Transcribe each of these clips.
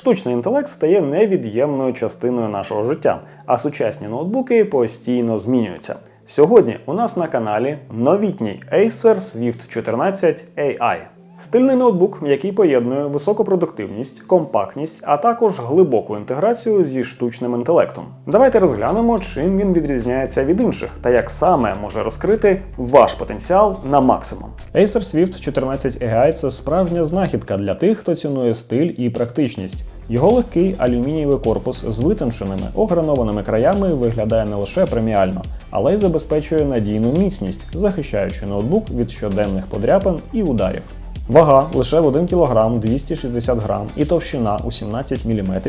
Штучний інтелект стає невід'ємною частиною нашого життя, а сучасні ноутбуки постійно змінюються. Сьогодні у нас на каналі новітній Acer Swift 14 AI. Стильний ноутбук, який поєднує високу продуктивність, компактність, а також глибоку інтеграцію зі штучним інтелектом. Давайте розглянемо, чим він відрізняється від інших та як саме може розкрити ваш потенціал на максимум. Acer Swift 14 AI – це справжня знахідка для тих, хто цінує стиль і практичність. Його легкий алюмінієвий корпус з витонченими огранованими краями виглядає не лише преміально, але й забезпечує надійну міцність, захищаючи ноутбук від щоденних подряпин і ударів. Вага лише в 1 кг 260 г і товщина у 17 мм.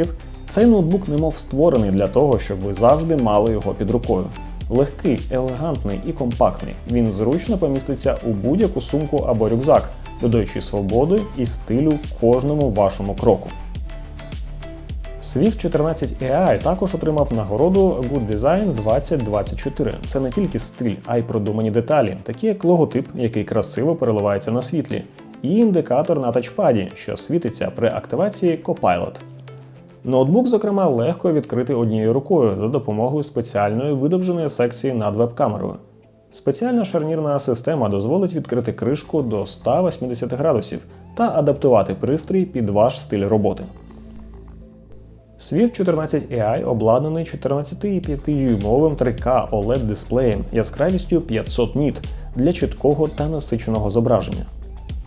Цей ноутбук немов створений для того, щоб ви завжди мали його під рукою. Легкий, елегантний і компактний. Він зручно поміститься у будь-яку сумку або рюкзак, додаючи свободи і стилю кожному вашому кроку. Swift 14 AI також отримав нагороду Good Design 2024. Це не тільки стиль, а й продумані деталі, такі як логотип, який красиво переливається на світлі, і індикатор на тачпаді, що світиться при активації Copilot. Ноутбук, зокрема, легко відкрити однією рукою за допомогою спеціальної видовженої секції над веб-камерою. Спеціальна шарнірна система дозволить відкрити кришку до 180 градусів та адаптувати пристрій під ваш стиль роботи. Swift 14 AI обладнаний 14,5-дюймовим 3K OLED дисплеєм яскравістю 500 ніт для чіткого та насиченого зображення.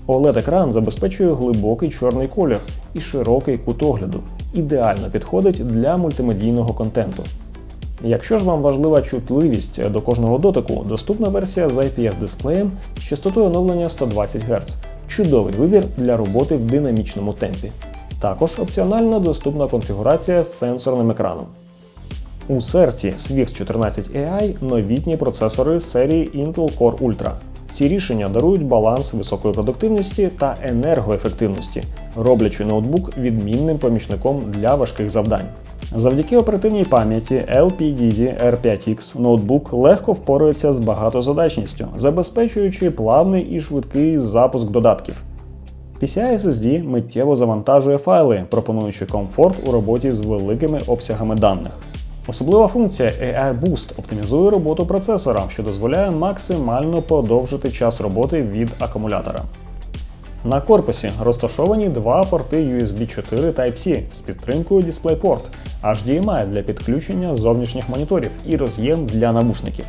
OLED-екран забезпечує глибокий чорний колір і широкий кут огляду, ідеально підходить для мультимедійного контенту. Якщо ж вам важлива чутливість до кожного дотику, доступна версія з IPS-дисплеєм з частотою оновлення 120 Гц. Чудовий вибір для роботи в динамічному темпі. Також опціонально доступна конфігурація з сенсорним екраном. У серці Swift 14 AI новітні процесори серії Intel Core Ultra. Ці рішення дарують баланс високої продуктивності та енергоефективності, роблячи ноутбук відмінним помічником для важких завдань. Завдяки оперативній пам'яті LPDD R5X ноутбук легко впорається з багатозадачністю, забезпечуючи плавний і швидкий запуск додатків. PCI SSD миттєво завантажує файли, пропонуючи комфорт у роботі з великими обсягами даних. Особлива функція AI Boost оптимізує роботу процесора, що дозволяє максимально подовжити час роботи від акумулятора. На корпусі розташовані два порти USB 4 Type-C з підтримкою DisplayPort, HDMI для підключення зовнішніх моніторів і роз'єм для навушників.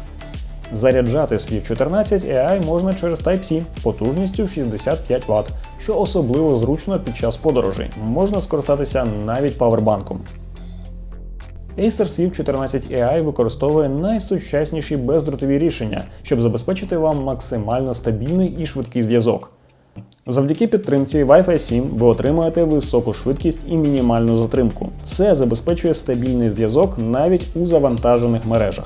Заряджати Swift 14 AI можна через Type-C потужністю 65 Вт, що особливо зручно під час подорожей. Можна скористатися навіть павербанком. Acer Swift 14 AI використовує найсучасніші бездротові рішення, щоб забезпечити вам максимально стабільний і швидкий зв'язок. Завдяки підтримці Wi-Fi 7 ви отримаєте високу швидкість і мінімальну затримку. Це забезпечує стабільний зв'язок навіть у завантажених мережах.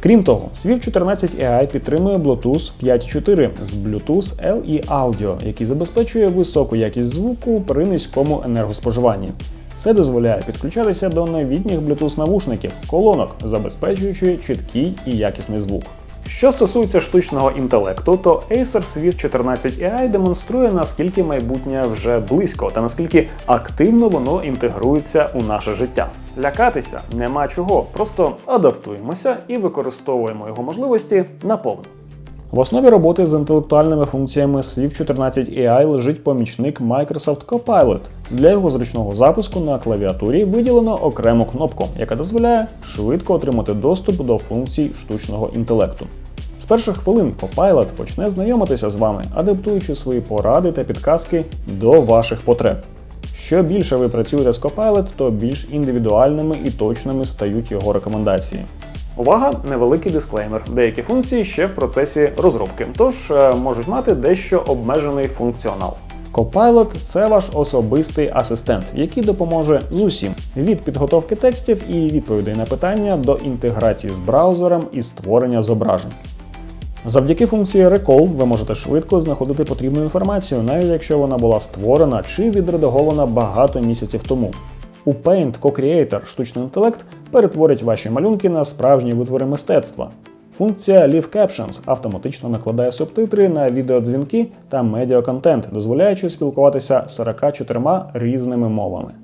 Крім того, Swift 14 AI підтримує Bluetooth 5.4 з Bluetooth LE Audio, який забезпечує високу якість звуку при низькому енергоспоживанні. Це дозволяє підключатися до новітніх Bluetooth навушників, колонок, забезпечуючи чіткий і якісний звук. Що стосується штучного інтелекту, то Acer Swift 14 AI демонструє, наскільки майбутнє вже близько та наскільки активно воно інтегрується у наше життя. Лякатися нема чого, просто адаптуємося і використовуємо його можливості наповну. В основі роботи з інтелектуальними функціями Swift 14 AI лежить помічник Microsoft Copilot. Для його зручного запуску на клавіатурі виділено окрему кнопку, яка дозволяє швидко отримати доступ до функцій штучного інтелекту. З перших хвилин Copilot почне знайомитися з вами, адаптуючи свої поради та підказки до ваших потреб. Що більше ви працюєте з Copilot, то більш індивідуальними і точними стають його рекомендації. Увага, невеликий дисклеймер. Деякі функції ще в процесі розробки, тож е, можуть мати дещо обмежений функціонал. Copilot – це ваш особистий асистент, який допоможе з усім від підготовки текстів і відповідей на питання до інтеграції з браузером і створення зображень. Завдяки функції Recall ви можете швидко знаходити потрібну інформацію, навіть якщо вона була створена чи відредагована багато місяців тому. У Paint Co-Creator штучний інтелект перетворить ваші малюнки на справжні витвори мистецтва. Функція Leave Captions автоматично накладає субтитри на відеодзвінки та медіаконтент, дозволяючи спілкуватися 44 різними мовами.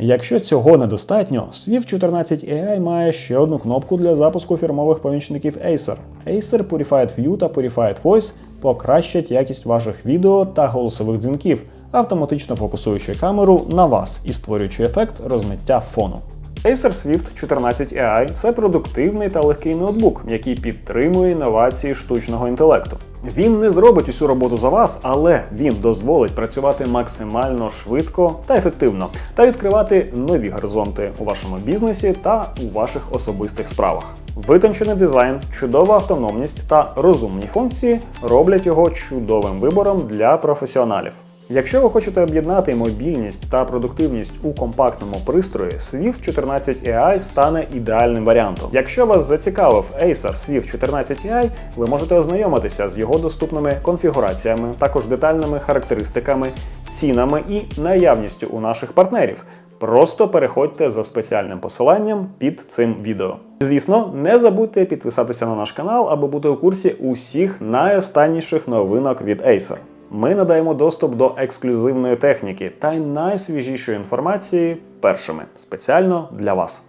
Якщо цього недостатньо, Swift 14 AI має ще одну кнопку для запуску фірмових помічників Acer. Acer Purified View та Purified Voice покращать якість ваших відео та голосових дзвінків, автоматично фокусуючи камеру на вас і створюючи ефект розмиття фону. Acer Swift 14 AI це продуктивний та легкий ноутбук, який підтримує інновації штучного інтелекту. Він не зробить усю роботу за вас, але він дозволить працювати максимально швидко та ефективно та відкривати нові горизонти у вашому бізнесі та у ваших особистих справах. Витончений дизайн, чудова автономність та розумні функції роблять його чудовим вибором для професіоналів. Якщо ви хочете об'єднати мобільність та продуктивність у компактному пристрої, Swift 14 AI стане ідеальним варіантом. Якщо вас зацікавив Acer Swift 14 AI, ви можете ознайомитися з його доступними конфігураціями, також детальними характеристиками, цінами і наявністю у наших партнерів. Просто переходьте за спеціальним посиланням під цим відео. Звісно, не забудьте підписатися на наш канал, аби бути у курсі усіх найостанніших новинок від Acer. Ми надаємо доступ до ексклюзивної техніки та найсвіжішої інформації першими спеціально для вас.